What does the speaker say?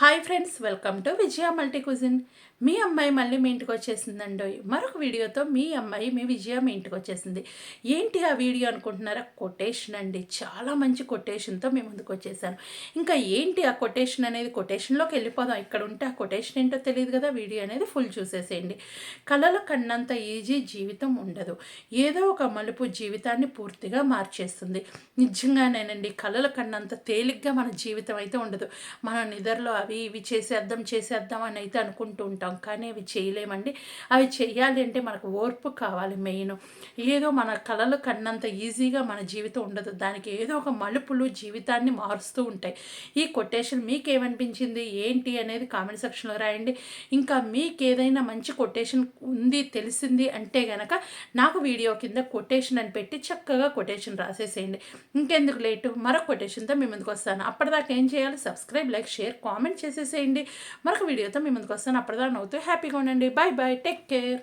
Hi friends welcome to Vijaya multi cuisine మీ అమ్మాయి మళ్ళీ మీ ఇంటికి వచ్చేసిందండి. మరొక వీడియోతో మీ అమ్మాయి మీ విజయ మీ ఇంటికి వచ్చేసింది. ఏంటి ఆ వీడియో అనుకుంటున్నారా? కొటేషన్ అండి. చాలా మంచి కొటేషన్తో మేము ముందుకు వచ్చేసాను. ఇంకా ఏంటి ఆ కొటేషన్ అనేది? కొటేషన్లోకి వెళ్ళిపోదాం. ఇక్కడ ఉంటే ఆ కొటేషన్ ఏంటో తెలియదు కదా? వీడియో అనేది ఫుల్ చూసేసేయండి. కళల కన్నంత ఈజీ జీవితం ఉండదు. ఏదో ఒక మలుపు జీవితాన్ని పూర్తిగా మార్చేస్తుంది. నిజంగానేనండి కళల కన్నంత తేలిగ్గా మన జీవితం అయితే ఉండదు. మన నిద్రలో అవి ఇవి చేసేద్దాం చేసేద్దాం అని అయితే అనుకుంటూ ఉంటాం. కానీ అవి చేయలేమండి. అవి చేయాలి అంటే మనకు ఓర్పు కావాలి మెయిన్. ఏదో మన కళలు కన్నంత ఈజీగా మన జీవితం ఉండదు. దానికి ఏదో ఒక మలుపులు జీవితాన్ని మారుస్తూ ఉంటాయి. ఈ కొటేషన్ మీకు ఏమనిపించింది ఏంటి అనేది కామెంట్ సెక్షన్లో రాయండి. ఇంకా మీకు ఏదైనా మంచి కొటేషన్ ఉంది తెలిసింది అంటే గనక నాకు వీడియో కింద కొటేషన్ అని పెట్టి చక్కగా కొటేషన్ రాసేసేయండి. ఇంకెందుకు లేటు? మరొక కొటేషన్తో మీ ముందుకు వస్తాను. అప్పటిదాకా ఏం చేయాలి? సబ్స్క్రైబ్ లైక్ షేర్ కామెంట్ చేసేసేయండి. మరొక వీడియోతో మీ ముందుకు వస్తాను. అప్పటిదాకా నవ్వుతూ హ్యాపీగా ఉండండి. Bye bye take care